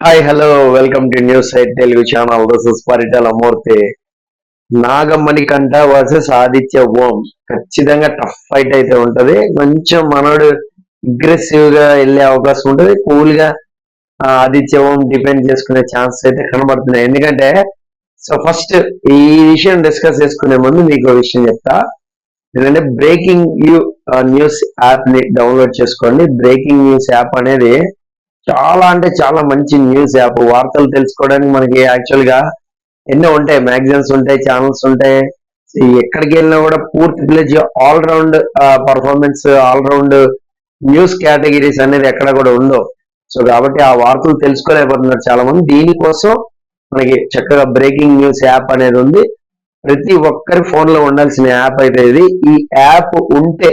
Hi hello welcome to news site Telugu channel this is Paritala Murthy Nagamani Kanta versus Aditya ఓం ఖచ్చితంగా tough fight అయితే ఉంటది కొంచెం మనోడు అగ్రెసివ్గా వెళ్ళే అవకాశం ఉంటది కూల్గా ఆదిత్య ఓం డిపెండ్ చేసుకునే ఛాన్స్ అయితే కనబడుతున్నాయి ఎందుకంటే సో ఫస్ట్ ఈ విషయం డిస్కస్ చేసుకునే ముందు మీకు విషయం చెప్తా. ఎందుకంటే బ్రేకింగ్ యూ న్యూస్ యాప్ని డౌన్లోడ్ చేసుకోండి. బ్రేకింగ్ న్యూస్ యాప్ అనేది చాలా అంటే చాలా మంచి న్యూస్ యాప్. వార్తలు తెలుసుకోవడానికి మనకి యాక్చువల్గా ఎన్నో ఉంటాయి. మ్యాగజైన్స్ ఉంటాయి ఛానల్స్ ఉంటాయి. ఎక్కడికి వెళ్ళినా కూడా పూర్తి pledge all round performance all round news categories అనేది ఎక్కడ కూడా ఉండవు. సో కాబట్టి ఆ వార్తలు తెలుసుకోలేకపోతున్నారు చాలా మంది దీనికోసం మనకి చక్కగా బ్రేకింగ్ న్యూస్ యాప్ అనేది ఉంది. ప్రతి ఒక్కరి ఫోన్లో ఉండాల్సిన యాప్ అయితే ఇది. ఈ యాప్ ఉంటే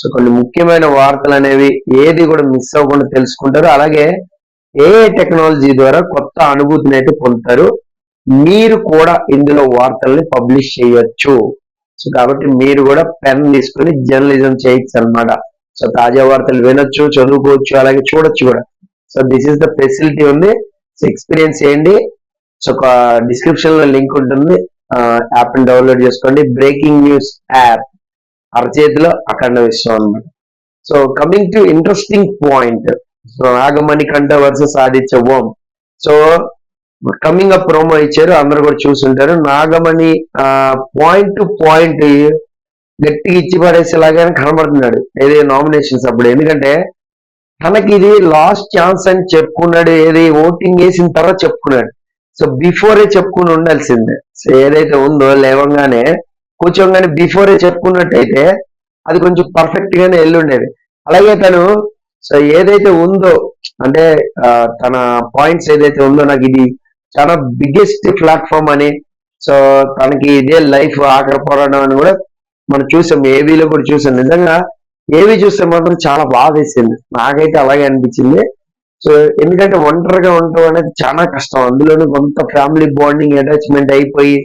సో కొన్ని ముఖ్యమైన వార్తలు అనేవి ఏది కూడా మిస్ అవ్వకుండా తెలుసుకుంటారు. అలాగే ఏ టెక్నాలజీ ద్వారా కొత్త అనుభూతిని అయితే పొందుతారు. మీరు కూడా ఇందులో వార్తల్ని పబ్లిష్ చేయొచ్చు. సో కాబట్టి మీరు కూడా పెన్ తీసుకుని జర్నలిజం చేయొచ్చు అన్నమాట. సో తాజా వార్తలు వినొచ్చు చదువుకోవచ్చు అలాగే చూడొచ్చు కూడా. So this is the facility ఉంది. సో ఎక్స్పీరియన్స్ చేయండి. సో ఒక డిస్క్రిప్షన్లో లింక్ ఉంటుంది. యాప్ని డౌన్లోడ్ చేసుకోండి. బ్రేకింగ్ న్యూస్ యాప్ అరచేతిలో అఖండ విశ్వం అనమాట so coming to interesting point so Nagamani Kanta versus Aditya Om. So coming up promo ఇచ్చారు అందరు కూడా చూసుంటారు. నాగమణి పాయింట్ టు పాయింట్ గట్టిగా ఇచ్చి పడేసేలాగా కనబడుతున్నాడు. ఏది నామినేషన్స్ అప్పుడు ఎందుకంటే తనకి ఇది లాస్ట్ ఛాన్స్ అని చెప్పుకున్నాడు ఏది ఓటింగ్ వేసిన తర్వాత చెప్పుకున్నాడు. సో బిఫోరే చెప్పుకుని ఉండాల్సిందే. సో ఏదైతే ఉందో లేవంగానే కూర్చోగానే బిఫోరే చెప్పుకున్నట్టయితే అది కొంచెం పర్ఫెక్ట్ గానే వెళ్ళుండేది అలాగే తను సో ఏదైతే ఉందో అంటే తన పాయింట్స్ ఏదైతే ఉందో నాకు ఇది చాలా బిగ్గెస్ట్ ప్లాట్ఫామ్ అని సో తనకి ఇదే లైఫ్ ఆఖరి పోరాటం అని కూడా మనం చూసాం. ఏవీలో కూడా చూసాం. నిజంగా ఏవి చూస్తే మాత్రం చాలా బాగా వేసింది. నాకైతే అలాగే అనిపించింది. సో ఎందుకంటే ఒంటరిగా ఉండటం అనేది చాలా కష్టం. అందులోనూ కొంత ఫ్యామిలీ బాండింగ్ అటాచ్మెంట్ అయిపోయి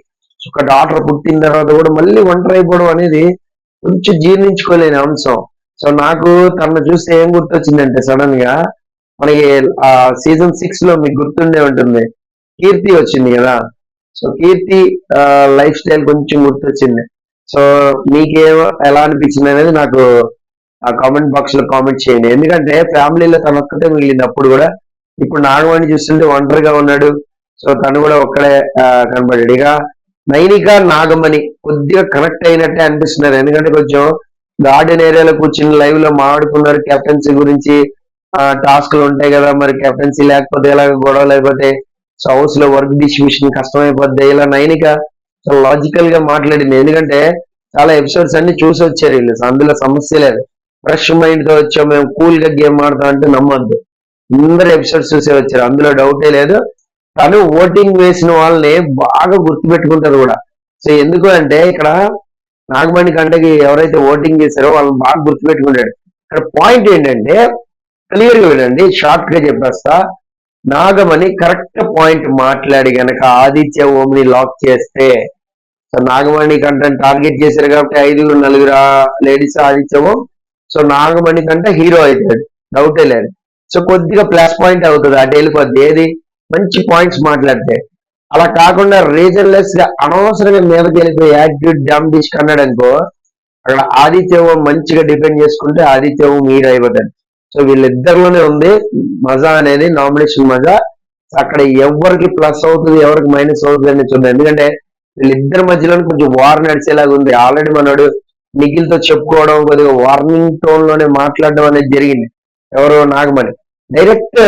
ఒక డాటర్ పుట్టిన తర్వాత కూడా మళ్ళీ ఒంటరి అయిపోవడం అనేది కొంచెం జీర్ణించుకోలేని అంశం. సో నాకు తనను చూస్తే ఏం గుర్తొచ్చిందంటే సడన్గా మనకి ఆ సీజన్ సిక్స్లో మీకు గుర్తుండే ఉంటుంది. కీర్తి వచ్చింది కదా. సో కీర్తి లైఫ్ స్టైల్ కొంచెం గుర్తొచ్చింది. సో మీకేమో ఎలా అనిపించింది అనేది నాకు ఆ కామెంట్ బాక్స్లో కామెంట్ చేయండి. ఎందుకంటే ఫ్యామిలీలో తన ఒక్కటే మిగిలింది అప్పుడు కూడా ఇప్పుడు నాగవాణి చూస్తుంటే ఒంటరిగా ఉన్నాడు. సో తను కూడా ఒక్కడే కనబడ్డాడు. ఇక నైనిక నాగమణి కొద్దిగా కనెక్ట్ అయినట్టే అనిపిస్తున్నారు. ఎందుకంటే కొంచెం గార్డెన్ ఏరియాలో కూర్చుని లైవ్లో మాట్లాడుకున్నారు కెప్టెన్సీ గురించి. టాస్క్లు ఉంటాయి కదా మరి కెప్టెన్సీ లేకపోతే ఇలా గొడవ లేకపోతే సో హౌస్లో వర్క్ డిస్ట్రిబ్యూషన్ కష్టమైపోద్ది. ఇలా నైనిక లాజికల్గా మాట్లాడింది. ఎందుకంటే చాలా ఎపిసోడ్స్ అన్ని చూసి వచ్చారు వీళ్ళు. అందులో సమస్య లేదు. ఫ్రెష్ మైండ్తో వచ్చాం మేము కూల్గా గేమ్ ఆడతాం అంటే నమ్మద్దు. అందరు ఎపిసోడ్స్ చూసే వచ్చారు. అందులో డౌటే లేదు. తను ఓటింగ్ వేసిన వాళ్ళని బాగా గుర్తుపెట్టుకుంటారు కూడా. సో ఎందుకు అంటే ఇక్కడ నాగమణి కంటకి ఎవరైతే ఓటింగ్ చేశారో వాళ్ళని బాగా గుర్తుపెట్టుకుంటాడు. ఇక్కడ పాయింట్ ఏంటంటే క్లియర్గా వినండి షార్ట్గా చెప్పేస్తా. నాగమణి కరెక్ట్ పాయింట్ మాట్లాడి గనక ఆదిత్య ఓమిని లాక్ చేస్తే సో నాగమణి కంటే టార్గెట్ చేశారు కాబట్టి ఐదుగురు నలుగురు ladies Aditya Om. So Nagamani Kanta hero అవుతాడు. డౌటే లేదు. సో కొద్దిగా ప్లస్ పాయింట్ అవుతుంది. అటు వెళ్ళిపోద్ది ఏది? మంచి పాయింట్స్ మాట్లాడితే. అలా కాకుండా రీజన్ లెస్గా అనవసరంగా మీదకి వెళ్ళిపోయి యాటిట్యూడ్ డామ్ డిస్క్ అన్నాడు అనుకో అక్కడ ఆదిత్యవం మంచిగా డిపెండ్ చేసుకుంటే ఆదిత్యవం ఓం అయిపోతాడు. సో వీళ్ళిద్దరిలోనే ఉంది మజా అనేది నామినేషన్ మజా. అక్కడ ఎవరికి ప్లస్ అవుతుంది ఎవరికి మైనస్ అవుతుంది అని చూద్దాం. ఎందుకంటే వీళ్ళిద్దరి మధ్యలో కొంచెం వార్ నడిచేలాగా ఉంది. ఆల్రెడీ మనోడు నిఖిల్తో చెప్పుకోవడం కొద్దిగా వార్నింగ్ టోన్లోనే మాట్లాడడం అనేది జరిగింది. ఎవరు నాగమణి. డైరెక్ట్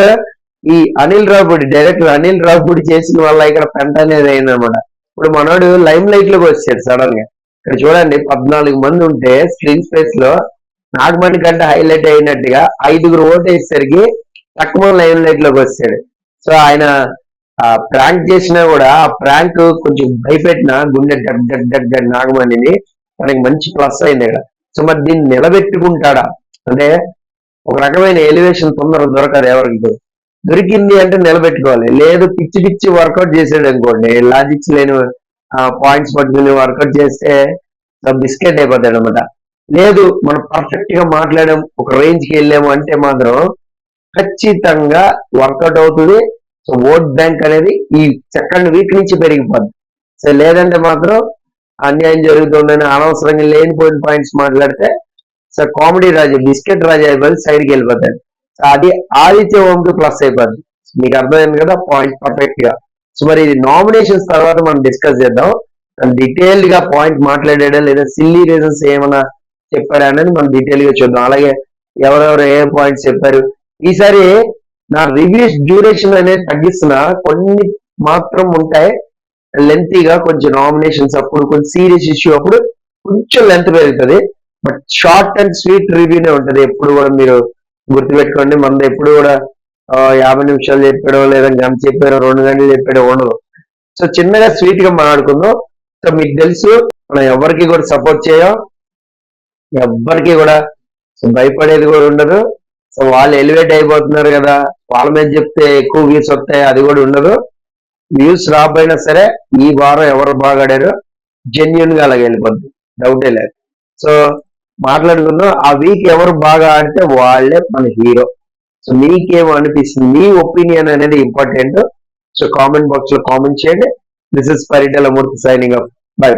ఈ అనిల్ రావుపూడి డైరెక్టర్ అనిల్ రావుపూడి చేసిన వల్ల ఇక్కడ పెంట అనేది అయిందనమాట ఇప్పుడు మనోడు లైమ్ లైట్లోకి వచ్చాడు సడన్గా. ఇక్కడ చూడండి పద్నాలుగు మంది ఉంటే స్క్రీన్ స్పేస్లో నాగమణి కంటే హైలైట్ అయినట్టుగా ఐదుగురు ఓటేసరికి వేసేసరికి తక్కువ లైమ్ లైట్లోకి వచ్చాడు. సో ఆయన ప్రాంక్ చేసినా కూడా ఆ ప్రాంక్ కొంచెం భయపెట్టిన గుండె డగ్ డగ్ డగ్ డగ్ నాగమణిని మనకి మంచి ప్లస్ అయింది ఇక్కడ. సో మరి దీన్ని నిలబెట్టుకుంటాడా? అంటే ఒక రకమైన ఎలివేషన్ తొందరగా దొరకదు ఎవరికి. దొరికింది అంటే నిలబెట్టుకోవాలి. లేదు పిచ్చి పిచ్చి వర్కౌట్ చేసాడు అనుకోండి లాజిక్స్ లేని పాయింట్స్ పట్టుకుని వర్కౌట్ చేస్తే బిస్కెట్ అయిపోతాడు అనమాట లేదు మనం పర్ఫెక్ట్గా మాట్లాడాం ఒక రేంజ్కి వెళ్ళాము అంటే మాత్రం ఖచ్చితంగా వర్కౌట్ అవుతుంది. సో ఓట్ బ్యాంక్ అనేది ఈ సెకండ్ వీక్ నుంచి పెరిగిపోద్ది. సో లేదంటే మాత్రం అన్యాయం జరుగుతుందని అనవసరంగా లేనిపోయిన పాయింట్స్ మాట్లాడితే so comedy Raju biscuit Raju అయిపోయి సైడ్కి వెళ్ళిపోతాడు. అది ఆదిత్య ఓంకి ప్లస్ అయిపోద్ది. మీకు అర్థమైంది కదా? పాయింట్ పర్ఫెక్ట్గా. సో మరి ఇది నామినేషన్స్ తర్వాత మనం డిస్కస్ చేద్దాం. డీటెయిల్డ్గా పాయింట్ మాట్లాడాడా లేదా సిల్లీ రీజన్స్ ఏమైనా చెప్పాడా అనేది మనం డీటెయిల్గా చూద్దాం. అలాగే ఎవరెవరు ఏ పాయింట్స్ చెప్పారు. ఈసారి నా రివ్యూస్ డ్యూరేషన్ అనేది తగ్గిస్తున్నా. కొన్ని మాత్రం ఉంటాయి. లెంతీగా కొంచెం నామినేషన్స్ అప్పుడు కొంచెం సీరియస్ ఇష్యూ అప్పుడు కొంచెం లెంత్ పెరుగుతుంది. బట్ షార్ట్ అండ్ స్వీట్ రివ్యూనే ఉంటది. ఎప్పుడు కూడా మీరు గుర్తుపెట్టుకోండి మన ఎప్పుడు కూడా యాభై నిమిషాలు చెప్పాడో లేదా గంట చెప్పాడో రెండు గంటలు చెప్పాడో ఉండదు. సో చిన్నగా స్వీట్గా మాట్లాడుకుందాం. సో మీకు తెలుసు మనం ఎవరికి కూడా సపోర్ట్ చేయం. ఎవ్వరికి కూడా సో భయపడేది కూడా ఉండదు. సో వాళ్ళు ఎలివేట్ అయిపోతున్నారు కదా వాళ్ళ మీద చెప్తే ఎక్కువ వ్యూస్ వస్తాయి అది కూడా ఉండదు. వ్యూస్ రాబోయినా సరే ఈ వారం ఎవరు బాగాడారో జెన్యున్గా అలాగే వెళ్ళిపోద్ది. డౌటే లేదు. సో మాట్లాడుకున్నాం ఆ వీక్ ఎవరు బాగా ఆడితే వాళ్ళే మన హీరో. సో మీకేమో అనిపిస్తుంది మీ ఒపీనియన్ అనేది ఇంపార్టెంట్. సో కామెంట్ బాక్స్లో కామెంట్ చేయండి. This is Paritala Murthy signing off. Bye.